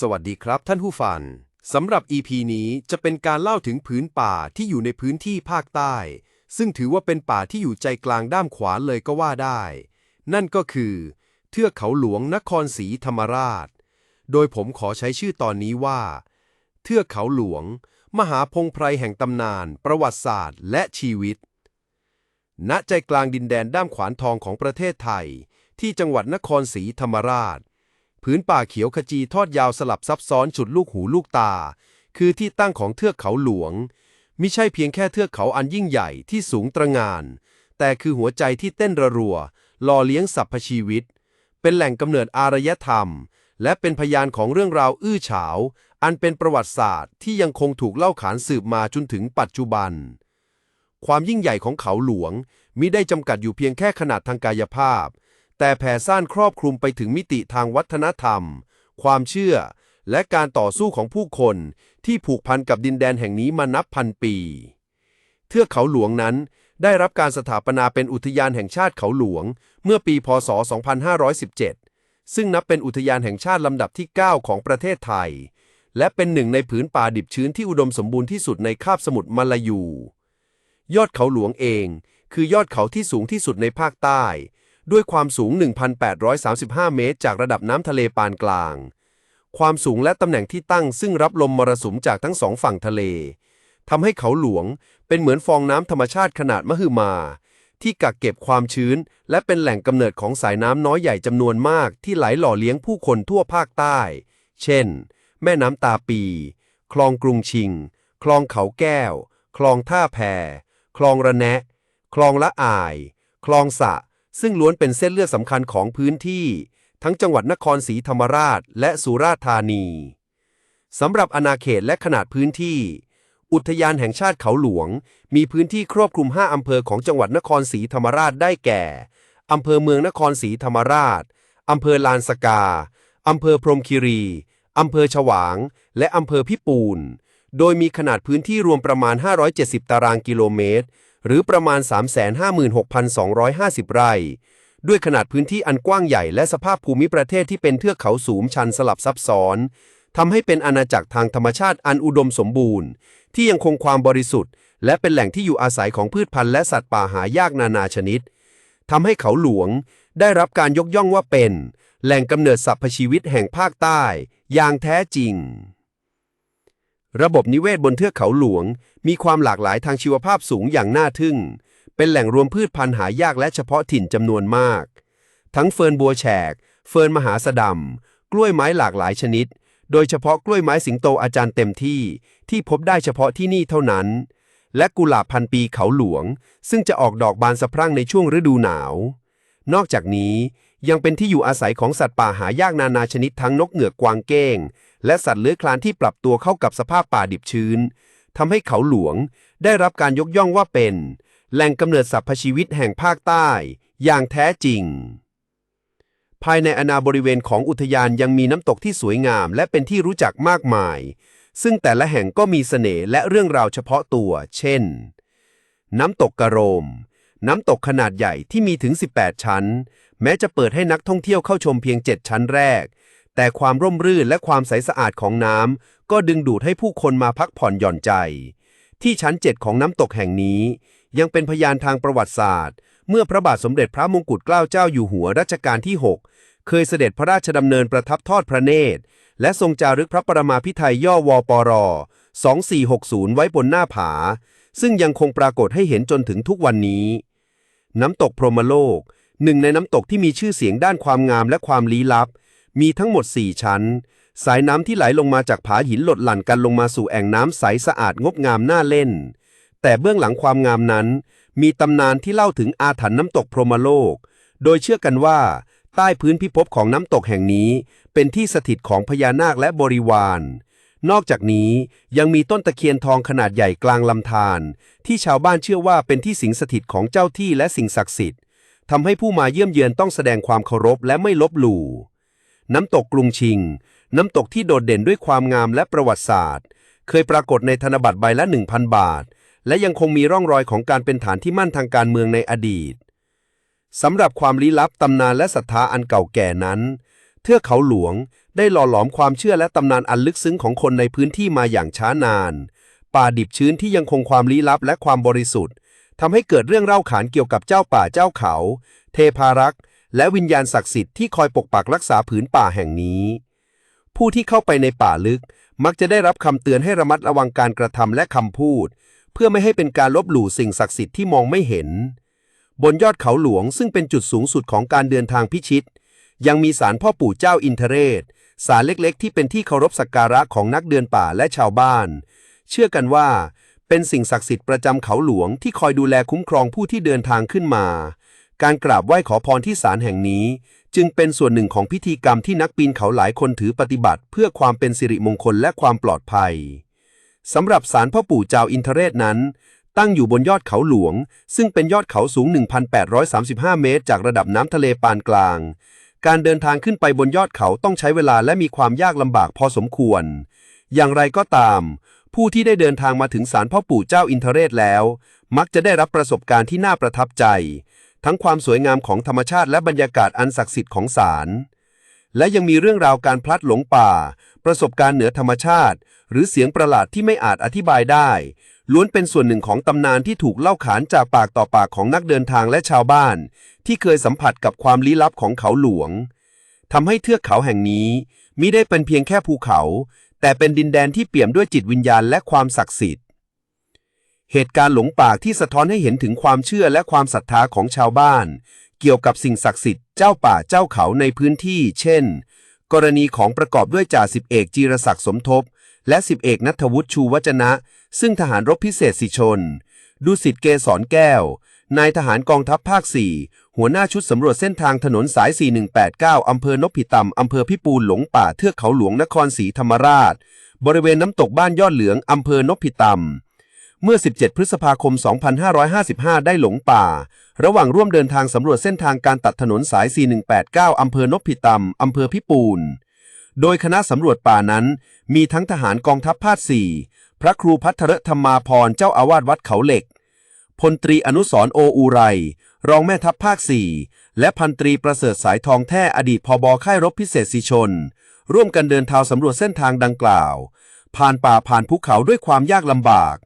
สวัสดีครับท่านผู้ฟังสำหรับ EP นี้จะเป็นการเล่าถึงผืนป่าที่อยู่ในพื้นที่ภาคใต้ ซึ่งถือว่าเป็นป่าที่อยู่ใจกลางด้ามขวาเลยก็ว่าได้ นั่นก็คือ เทือกเขาหลวงนครศรีธรรมราช โดยผมขอใช้ชื่อตอนนี้ว่า เทือกเขาหลวง มหาพงไพรแห่งตำนาน ประวัติศาสตร์ และชีวิต ณใจกลางดินแดนด้ามขวานทองของประเทศไทย ที่จังหวัดนครศรีธรรมราช ผืนป่าเขียวขจีทอดยาวสลับซับซ้อนฉุดลูกหูลูกตา คือที่ตั้งของเทือกเขาหลวง มิใช่เพียงแค่เทือกเขาอันยิ่งใหญ่ที่สูงตระงาน แต่คือหัวใจที่เต้นระรัวหล่อเลี้ยงสรรพชีวิต เป็นแหล่งกำเนิดอารยธรรม และเป็นพยานของเรื่องราวอื้อฉาว อันเป็นประวัติศาสตร์ที่ยังคงถูกเล่าขานสืบมาจนถึงปัจจุบัน ความยิ่งใหญ่ของเขาหลวงมิได้จำกัดอยู่เพียงแค่ขนาดทางกายภาพ แต่แผ่ซ่านครอบคลุมไปถึงมิติทางวัฒนธรรม ความเชื่อ และการต่อสู้ของผู้คนที่ผูกพันกับดินแดนแห่งนี้มานับพันปี เทือกเขาหลวงนั้นได้รับการสถาปนาเป็นอุทยานแห่งชาติเขาหลวง เมื่อปี พศ 2517 ซึ่งนับเป็นอุทยานแห่งชาติลำดับที่ 9 ของประเทศไทย และเป็นหนึ่งในผืนป่าดิบชื้นที่อุดมสมบูรณ์ที่สุดในคาบสมุทรมาลายู ยอดเขาหลวงเอง คือยอดเขาที่สูงที่สุดในภาคใต้ ด้วยความสูง 1,835 เมตร จากระดับน้ำทะเลปานกลาง ความสูงและตำแหน่งที่ตั้งซึ่งรับลมมรสุมจากทั้งสองฝั่งทะเลทำให้เขาหลวงเป็นเหมือนฟองน้ำธรรมชาติขนาดมหึมา ที่กักเก็บความชื้น และเป็นแหล่งกำเนิดของสายน้ำน้อยใหญ่จำนวนมากที่ไหลหล่อเลี้ยงผู้คนทั่วภาคใต้ เช่น แม่น้ำตาปี คลองกรุงชิง คลองเขาแก้ว คลองท่าแพ คลองระแนะ คลองละอาย คลองสะ ซึ่งล้วนเป็นเส้นเลือดสำคัญของพื้นที่ ทั้งจังหวัดนครศรีธรรมราช และสุราษฎร์ธานีสำหรับอาณาเขตและขนาดพื้นที่ อุทยานแห่งชาติเขาหลวง มีพื้นที่ครอบคลุม 5 อำเภอของจังหวัดนครศรีธรรมราชได้แก่ อำเภอเมืองนครศรีธรรมราช อำเภอลานสกา อำเภอพรหมคีรี อำเภอฉวาง และอำเภอพิปูน โดยมีขนาดพื้นที่รวมประมาณ 570 ตารางกิโลเมตร หรือประมาณ 356,250 ไร่ ด้วยขนาดพื้นที่อันกว้างใหญ่และสภาพภูมิประเทศที่เป็นเทือกเขาสูงชันสลับซับซ้อนทำให้เป็นอาณาจักรทางธรรมชาติอันอุดมสมบูรณ์ ที่ยังคงความบริสุทธิ์ และเป็นแหล่งที่อยู่อาศัยของพืชพันธุ์และสัตว์ป่าหายากนานาชนิดทำให้เขาหลวงได้รับการยกย่องว่าเป็น แหล่งกำเนิดสรรพชีวิตแห่งภาคใต้ อย่างแท้จริง ระบบนิเวศบนเทือกเขาหลวง มีความหลากหลายทางชีวภาพสูงอย่างน่าทึ่ง เป็นแหล่งรวมพืชพันธุ์หายากและเฉพาะถิ่นจำนวนมาก ทั้งเฟิร์นบัวแฉก เฟิร์นมหาสะดำกล้วยไม้หลากหลายชนิด โดยเฉพาะกล้วยไม้สิงโตอาจารย์เต็มที่ ที่พบได้เฉพาะที่นี่เท่านั้น และกุหลาบพันปีเขาหลวง ซึ่งจะออกดอกบานสะพรั่งในช่วงฤดูหนาว นอกจากนี้ ยังเป็นที่อยู่อาศัยของสัตว์ป่าหายากนานาชนิดทั้งนกเหงือกกวางเก้ง และสัตว์เลื้อยคลานที่ปรับตัวเข้ากับสภาพป่าดิบชื้นทำให้เขาหลวงได้รับการยกย่องว่าเป็น แหล่งกำเนิดสรรพชีวิตแห่งภาคใต้ อย่างแท้จริง ภายในอาณาบริเวณของอุทยานยังมีน้ำตกที่สวยงาม และเป็นที่รู้จักมากมาย ซึ่งแต่ละแห่งก็มีเสน่ห์และเรื่องราวเฉพาะตัว เช่น น้ำตกกระโรม น้ำตกขนาดใหญ่ที่มีถึง 18 ชั้น แม้จะเปิดให้นักท่องเที่ยวเข้าชมเพียง 7 ชั้นแรก แต่ความร่มรื่นและความใสสะอาดของน้ำก็ดึงดูดให้ผู้คนมาพักผ่อนหย่อนใจ ที่ชั้น 7 ของน้ำตกแห่งนี้ ยังเป็นพยานทางประวัติศาสตร์ เมื่อพระบาทสมเด็จพระมงกุฎเกล้าเจ้าอยู่หัวรัชกาลที่ 6 เคยเสด็จพระราชดำเนินประทับทอดพระเนตร และทรงจารึกพระประมาพิไทยย่อวปร2460 ไว้บนหน้าผา ซึ่งยังคงปรากฏให้เห็นจนถึงทุกวันนี้ น้ำตกพรหมโลก หนึ่งในน้ำตกที่มีชื่อเสียงด้านความงามและความลี้ลับ มีทั้งหมด 4 ชั้น สายน้ำที่ไหลลงมาจากผาหินหลดหลั่นกันลงมาสู่แอ่งน้ำใสสะอาดงดงามน่าเล่น แต่เบื้องหลังความงามนั้น มีตำนานที่เล่าถึงอาถรรพ์น้ำตกพรหมโลก โดยเชื่อกันว่า ใต้พื้นพิภพของน้ำตกแห่งนี้ เป็นที่สถิตของพญานาคและบริวารนอกจากนี้ยังมีต้นตะเคียนทองขนาดใหญ่กลางลำธารที่ชาวบ้านเชื่อว่าเป็นที่สิงสถิตของเจ้าที่และสิ่งศักดิ์สิทธิ์ ทำให้ผู้มาเยี่ยมเยือนต้องแสดงความเคารพและไม่ลบหลู่ น้ำตกกรุงชิง น้ำตกที่โดดเด่นด้วยความงามและประวัติศาสตร์ เคยปรากฏในธนบัตรใบละ 1,000 บาท และยังคงมีร่องรอยของการเป็นฐานที่มั่นทางการเมืองในอดีตสำหรับความลี้ลับตำนานและศรัทธาอันเก่าแก่นั้น เทือกเขาหลวงได้หล่อหลอมความเชื่อและตำนานอันลึกซึ้งของคนในพื้นที่มาอย่างช้านาน ป่าดิบชื้นที่ยังคงความลี้ลับและความบริสุทธิ์ ทำให้เกิดเรื่องเล่าขานเกี่ยวกับเจ้าป่าเจ้าเขา เทพารักษ์ และวิญญาณศักดิ์สิทธิ์ที่คอยปกปักรักษาผืนป่าแห่งนี้ ผู้ที่เข้าไปในป่าลึกมักจะได้รับคำเตือนให้ระมัดระวังการกระทำและคำพูด เพื่อไม่ให้เป็นการลบหลู่สิ่งศักดิ์สิทธิ์ที่มองไม่เห็น บนยอดเขาหลวงซึ่งเป็นจุดสูงสุดของการเดินทางพิชิต ยังมีศาลพ่อปู่เจ้าอินเทเรศศาลเล็กๆ ที่เป็นที่เคารพสักการะของนักเดินป่าและชาวบ้าน เชื่อกันว่า เป็นสิ่งศักดิ์สิทธิ์ประจำเขาหลวงที่คอยดูแลคุ้มครองผู้ที่เดินทางขึ้นมา การกราบไหว้ขอพรที่ศาลแห่งนี้ จึงเป็นส่วนหนึ่งของพิธีกรรมที่นักปีนเขาหลายคนถือปฏิบัติ เพื่อความเป็นสิริมงคลและความปลอดภัยสำหรับศาลพ่อปู่เจ้าอินทเรศนั้น ตั้งอยู่บนยอดเขาหลวง ซึ่งเป็นยอดเขาสูง 1,835 เมตร จากระดับน้ำทะเลปานกลาง การเดินทางขึ้นไปบนยอดเขาต้องใช้เวลาและมีความยากลำบากพอสมควร อย่างไรก็ตาม ผู้ที่ได้เดินทางมาถึงศาลพ่อปู่เจ้าอินทเรศแล้ว มักจะได้รับประสบการณ์ที่น่าประทับใจ ทั้งความสวยงามของธรรมชาติและบรรยากาศอันศักดิ์สิทธิ์ของศาลและยังมีเรื่องราวการพลัดหลงป่า ประสบการณ์เหนือธรรมชาติ หรือเสียงประหลาดที่ไม่อาจอธิบายได้ ล้วนเป็นส่วนหนึ่งของตำนานที่ถูกเล่าขานจากปากต่อปากของนักเดินทางและชาวบ้าน ที่เคยสัมผัสกับความลี้ลับของเขาหลวงทำให้เทือกเขาแห่งนี้มิได้เป็นเพียงแค่ภูเขา แต่เป็นดินแดนที่เปี่ยมด้วยจิตวิญญาณและความศักดิ์สิทธิ์ เหตุการณ์หลงป่าที่สะท้อนให้เห็นถึงความเชื่อและความศรัทธาของชาวบ้าน เกี่ยวกับสิ่งศักดิ์สิทธิ์เจ้าป่าเจ้าเขาในพื้นที่ เช่น กรณีของประกอบด้วยจ่าสิบเอกจีรศักดิ์สมทบ และสิบเอกนัทวุฒิชูวัจนะ ซึ่งทหารรบพิเศษสิชน ดุสิตเกษรแก้ว นายทหารกองทัพภาค 4 หัวหน้าชุดสำรวจเส้นทางถนนสาย 4189 อำเภอนพิตำ อำเภอพิปูลหลงป่าเทือกเขาหลวงนครศรีธรรมราช บริเวณน้ำตกบ้านยอดเหลือง อำเภอนพิตำ เมื่อ 17 พฤษภาคม 2555 ได้หลงป่า ระหว่างร่วมเดินทางสำรวจเส้นทางการตัดถนนสาย 4189 อำเภอนพิตำ อำเภอพิปูลโดยคณะสำรวจป่านั้น มีทั้งทหารกองทัพภาค 4 พระครูพัทรธรรมาพรเจ้าอาวาสวัดเขาเหล็ก พลตรีอนุสรโออูไร รองแม่ทัพภาค 4 และพันตรีประเสริฐสายทองแท้อดีตพบค่ายรบพิเศษสิชน ร่วมกันเดินเท้าสำรวจเส้นทางดังกล่าว ผ่านป่าผ่านภูเขาด้วยความยากลำบาก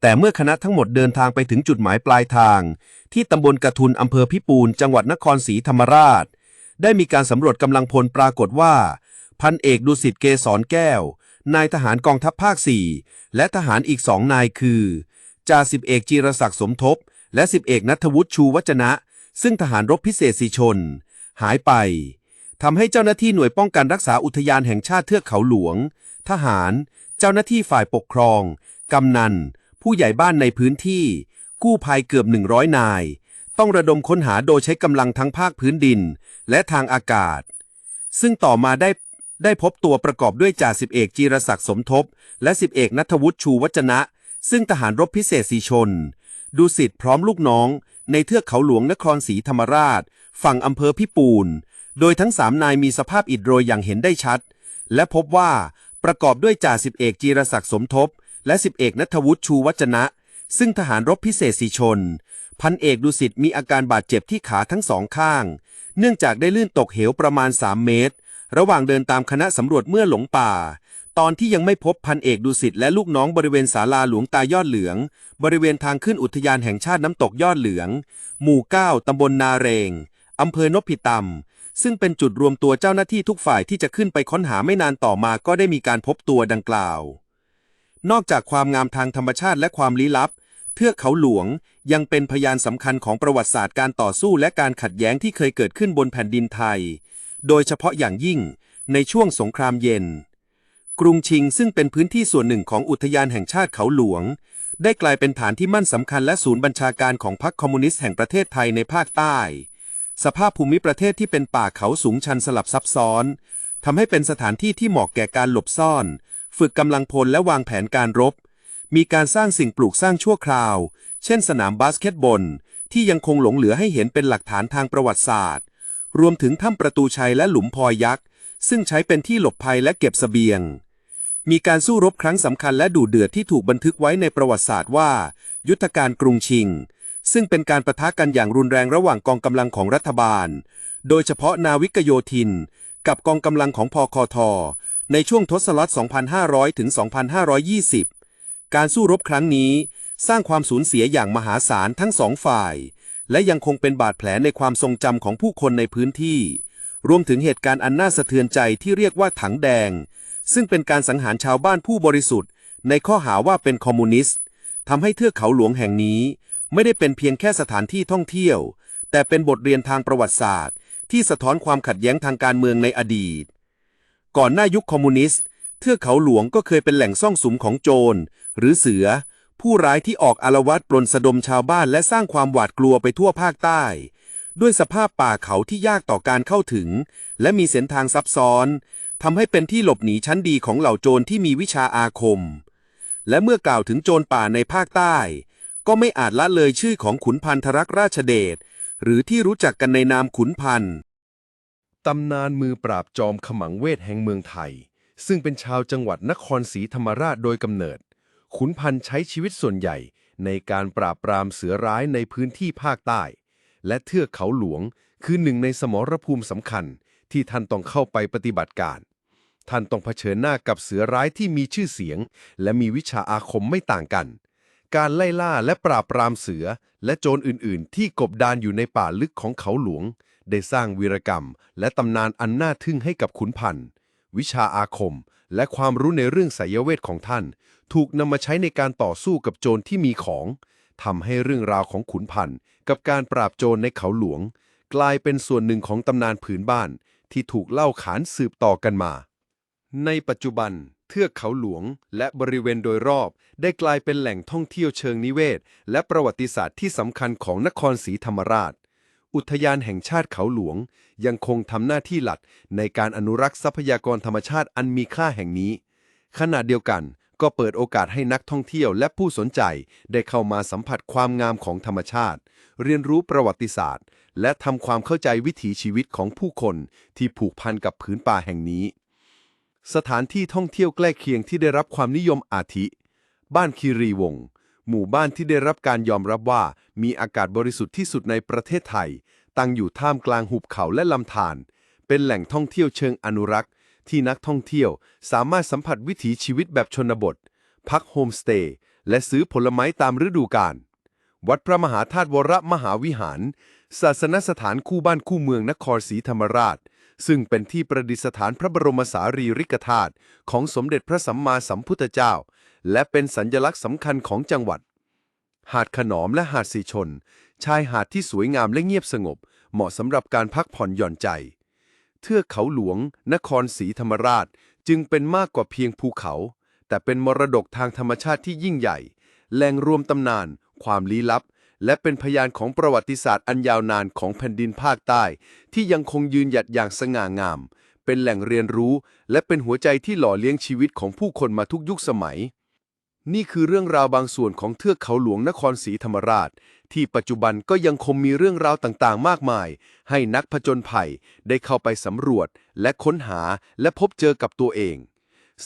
แต่เมื่อคณะทั้งหมดเดินทางไปถึงจุดหมายปลายทาง ที่ตำบลกระทุนอำเภอพิปูนจังหวัดนครศรีธรรมราช ได้มีการสำรวจกำลังพลปรากฏว่า พันเอกดุสิตเกษรแก้ว นายทหารกองทัพภาค 4 และทหารอีกสองนายคือ จ่าสิบเอกจีรศักดิ์สมทบ และสิบเอกนัทวุฒิชูวัจนะ ซึ่งทหารรบพิเศษสีชน หายไปทำให้เจ้าหน้าที่หน่วยป้องกันรักษาอุทยานแห่งชาติเทือกเขาหลวง ทหาร เจ้าหน้าที่ฝ่ายปกครอง กำนัน ผู้ใหญ่บ้านในพื้นที่ กู้ภัยเกือบ100นาย ต้องระดมค้นหาโดยใช้กำลังทั้งภาคพื้นดิน และทางอากาศ ซึ่งต่อมาได้ได้พบตัวประกอบด้วยจ่าสิบเอกจีรศักดิ์สมทบ และสิบเอกนัทวุฒิชูวัจนะ ซึ่งทหารรบพิเศษสีชน ดูสิทธิ์พร้อมลูกน้อง ในเทือกเขาหลวงนครศรีธรรมราช ฝั่งอำเภอพิปูน โดยทั้งสามนายมีสภาพอิดโรยอย่างเห็นได้ชัด และพบว่าประกอบด้วยจ่าสิบเอกจีรศักดิ์สมทบ และสิบเอกนัทวุฒิชูวัจนะ ซึ่งทหารรบพิเศษสีชน พันเอกดุสิตมีอาการบาดเจ็บที่ขาทั้งสองข้าง เนื่องจากได้ลื่นตกเหวประมาณ 3 เมตร ระหว่างเดินตามคณะสำรวจเมื่อหลงป่า ตอนที่ยังไม่พบพันเอกดุสิตและลูกน้องบริเวณศาลาหลวงตายอดเหลือง บริเวณทางขึ้นอุทยานแห่งชาติน้ำตกยอดเหลือง หมู่ 9 ตำบลนาเรง อำเภอนพิตำซึ่งเป็นจุดรวมตัวเจ้าหน้าที่ทุกฝ่ายที่จะขึ้นไปค้นหาไม่นานต่อมาก็ได้มีการพบตัวดังกล่าว นอกจากความงามทางธรรมชาติและความลี้ลับ เทือกเขาหลวงยังเป็นพยานสำคัญของประวัติศาสตร์การต่อสู้และการขัดแย้งที่เคยเกิดขึ้นบนแผ่นดินไทย โดยเฉพาะอย่างยิ่งในช่วงสงครามเย็น กรุงชิงซึ่งเป็นพื้นที่ส่วนหนึ่งของอุทยานแห่งชาติเขาหลวง ได้กลายเป็นฐานที่มั่นสำคัญและศูนย์บัญชาการของพรรคคอมมิวนิสต์แห่งประเทศไทยในภาคใต้ สภาพภูมิประเทศที่เป็นป่าเขาสูงชันสลับซับซ้อนทำให้เป็นสถานที่ที่เหมาะแก่การหลบซ่อน ฝึกกำลังพลและวางแผนการรบ มีการสร้างสิ่งปลูกสร้างชั่วคราว เช่นสนามบาสเกตบอลที่ยังคงหลงเหลือให้เห็นเป็นหลักฐานทางประวัติศาสตร์ รวมถึงถ้ำประตูชัยและหลุมพอยยักษ์ ซึ่งใช้เป็นที่หลบภัยและเก็บเสบียง มีการสู้รบครั้งสำคัญและดุเดือดที่ถูกบันทึกไว้ในประวัติศาสตร์ว่า ยุทธการกรุงชิง ซึ่งเป็นการประทะกันอย่างรุนแรงระหว่างกองกำลังของรัฐบาล โดยเฉพาะนาวิกโยธิน กับกองกำลังของพคท ในช่วงทศวรรษ 2500 ถึง 2520 การสู้รบครั้งนี้ สร้างความสูญเสียอย่างมหาศาลทั้งสองฝ่าย และยังคงเป็นบาดแผลในความทรงจำของผู้คนในพื้นที่ รวมถึงเหตุการณ์อันน่าสะเทือนใจที่เรียกว่าถังแดง ซึ่งเป็นการสังหารชาวบ้านผู้บริสุทธิ์ ในข้อหาว่าเป็นคอมมิวนิสต์ทำให้เทือกเขาหลวงแห่งนี้ ไม่ได้เป็นเพียงแค่สถานที่ท่องเที่ยว แต่เป็นบทเรียนทางประวัติศาสตร์ ที่สะท้อนความขัดแย้งทางการเมืองในอดีต ก่อนหน้ายุคคอมมิวนิสต์ เทือกเขาหลวงก็เคยเป็นแหล่งซ่องสุมของโจรหรือเสือ ผู้ร้ายที่ออกอารวาสปลนสะดมชาวบ้านและสร้างความหวาดกลัวไปทั่วภาคใต้ ด้วยสภาพป่าเขาที่ยากต่อการเข้าถึง และมีเส้นทางซับซ้อน ทำให้เป็นที่หลบหนีชั้นดีของเหล่าโจรที่มีวิชาอาคม และเมื่อกล่าวถึงโจรป่าในภาคใต้ ก็ไม่อาจละเลยชื่อของขุนพันธรักษ์ราชเดช หรือที่รู้จักกันในนามขุนพันธ์ตำนานมือปราบจอมขมังเวทแห่งเมืองไทย ซึ่งเป็นชาวจังหวัดนครศรีธรรมราชโดยกำเนิด ขุนพันธ์ใช้ชีวิตส่วนใหญ่ในการปราบปรามเสือร้ายในพื้นที่ภาคใต้ และเทือกเขาหลวงคือหนึ่งในสมรภูมิสำคัญ ที่ท่านต้องเข้าไปปฏิบัติการ ท่านต้องเผชิญหน้ากับเสือร้ายที่มีชื่อเสียง และมีวิชาอาคมไม่ต่างกัน การไล่ล่าและปราบปรามเสือ และโจรอื่น ๆ ที่กบดานอยู่ในป่าลึกของเขาหลวง ได้สร้างวีรกรรม และตำนานอันน่าทึ่งให้กับขุนพันธ์วิชาอาคม และความรู้ในเรื่องไสยเวทของท่าน ถูกนำมาใช้ในการต่อสู้กับโจรที่มีของทำให้เรื่องราวของขุนพันธ์กับการปราบโจรในเขาหลวง กลายเป็นส่วนหนึ่งของตำนานผืนบ้าน ที่ถูกเล่าขานสืบต่อกันมา ในปัจจุบัน เทือกเขาหลวงและบริเวณโดยรอบ ได้กลายเป็นแหล่งท่องเที่ยวเชิงนิเวศ และประวัติศาสตร์ที่สำคัญของนครศรีธรรมราช อุทยานแห่งชาติเขาหลวง ยังคงทำหน้าที่หลักในการอนุรักษ์ทรัพยากรธรรมชาติอันมีค่าแห่งนี้ ขณะเดียวกัน ก็เปิดโอกาสให้นักท่องเที่ยวและผู้สนใจได้เข้ามาสัมผัสความงามของธรรมชาติ เรียนรู้ประวัติศาสตร์ และทำความเข้าใจวิถีชีวิตของผู้คนที่ผูกพันกับผืนป่าแห่งนี้ สถานที่ท่องเที่ยวใกล้เคียงที่ได้รับความนิยมอาทิ บ้านคีรีวงศ์หมู่บ้านที่ได้รับการยอมรับว่ามีอากาศบริสุทธิ์ที่สุดในประเทศไทย ตั้งอยู่ท่ามกลางหุบเขาและลำธารเป็นแหล่งท่องเที่ยวเชิงอนุรักษ์ ที่นักท่องเที่ยวสามารถสัมผัสวิถีชีวิตแบบชนบท พักโฮมสเตย์และซื้อผลไม้ตามฤดูกาลวัดพระมหาธาตุวรมหาวิหาร ศาสนสถานคู่บ้านคู่เมืองนครศรีธรรมราช ซึ่งเป็นที่ประดิษฐานพระบรมสารีริกธาตุของสมเด็จพระสัมมาสัมพุทธเจ้า และเป็นสัญญลักษณ์สำคัญของจังหวัด หาดขนอมและหาดสีชน ชายหาดที่สวยงามและเงียบสงบ เหมาะสำหรับการพักผ่อนหย่อนใจ เทือกเขาหลวง นครศรีธรรมราช จึงเป็นมากกว่าเพียงภูเขา แต่เป็นมรดกทางธรรมชาติที่ยิ่งใหญ่ แหล่งรวมตำนาน ความลี้ลับ และเป็นพยานของประวัติศาสตร์อันยาวนานของแผ่นดินภาคใต้ ที่ยังคงยืนหยัดอย่างสง่างาม เป็นแหล่งเรียนรู้ และเป็นหัวใจที่หล่อเลี้ยงชีวิตของผู้คนมาทุกยุคสมัย นี่คือเรื่องราวบางส่วนของเทือกเขาหลวงนครศรีธรรมราช ที่ปัจจุบันก็ยังคงมีเรื่องราวต่างๆ มากมาย ให้นักผจญภัยได้เข้าไปสำรวจ และค้นหาและพบเจอกับตัวเอง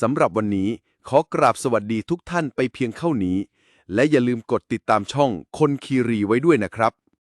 สำหรับวันนี้ขอกราบสวัสดีทุกท่านไปเพียงเท่านี้ และอย่าลืมกดติดตามช่องคนคีรีไว้ด้วยนะครับ